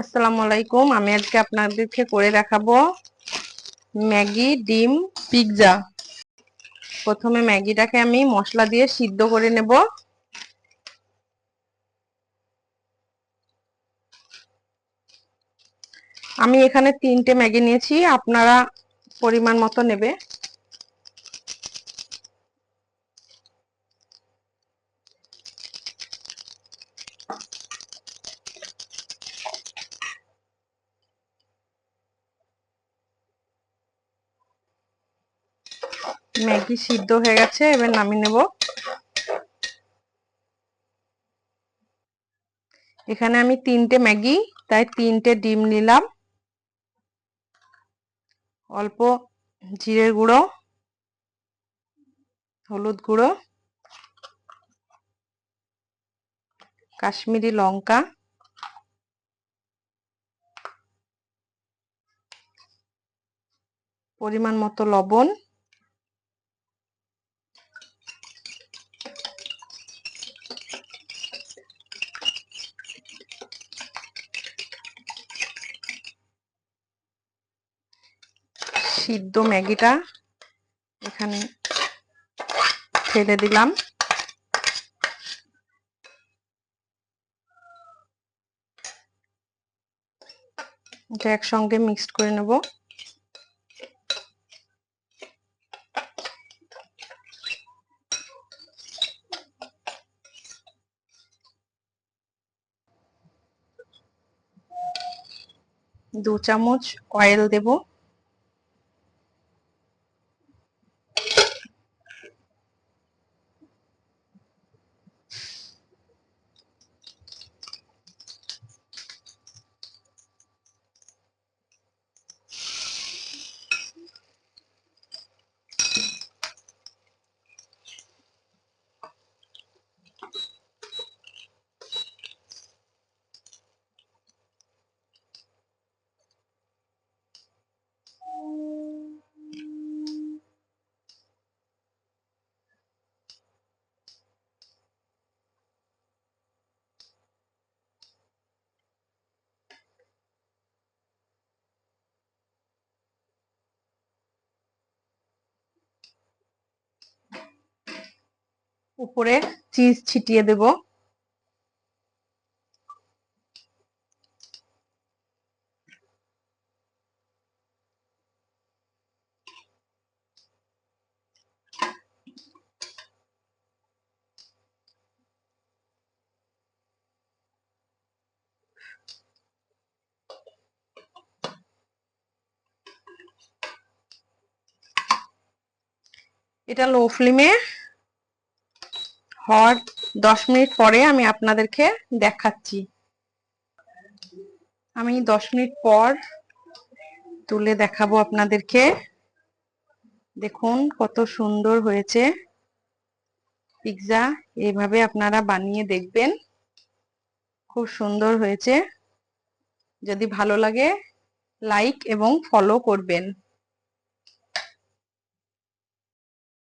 আসসালামু আলাইকুম। আমি আজকে আপনাদেরকে করে দেখাবো ম্যাগি ডিম পিৎজা। প্রথমে ম্যাগিটাকে আমি মশলা দিয়ে সিদ্ধ করে নেব। আমি এখানে তিনটে ম্যাগি নিয়েছি, আপনারা পরিমাণ মতো নেবে। ম্যাগি সিদ্ধ হয়ে গেছে, এবার নামিয়ে নেব। এখানে আমি তিনটে ম্যাগি, তাই তিনটে ডিম নিলাম। অল্প জিরের গুঁড়ো, হলুদ গুঁড়ো, কাশ্মীরি লঙ্কা, পরিমাণ মতো লবণ সিদ্ধ ম্যাগিটা এখানে ফেলে দিলাম। এটা একসঙ্গে মিক্সড করে নেব। দু চামচ অয়েল দেবো। উপরে চিজ ছিটিয়ে দেব। এটা লো ফ্লেমে হওয়ার দশ মিনিট পরে আমি আপনাদেরকে দেখাচ্ছি। আমি দশ মিনিট পর তুলে দেখাবো আপনাদেরকে। দেখুন কত সুন্দর হয়েছে। পিৎজা এইভাবে আপনারা বানিয়ে দেখবেন। খুব সুন্দর হয়েছে। যদি ভালো লাগে, লাইক এবং ফলো করবেন।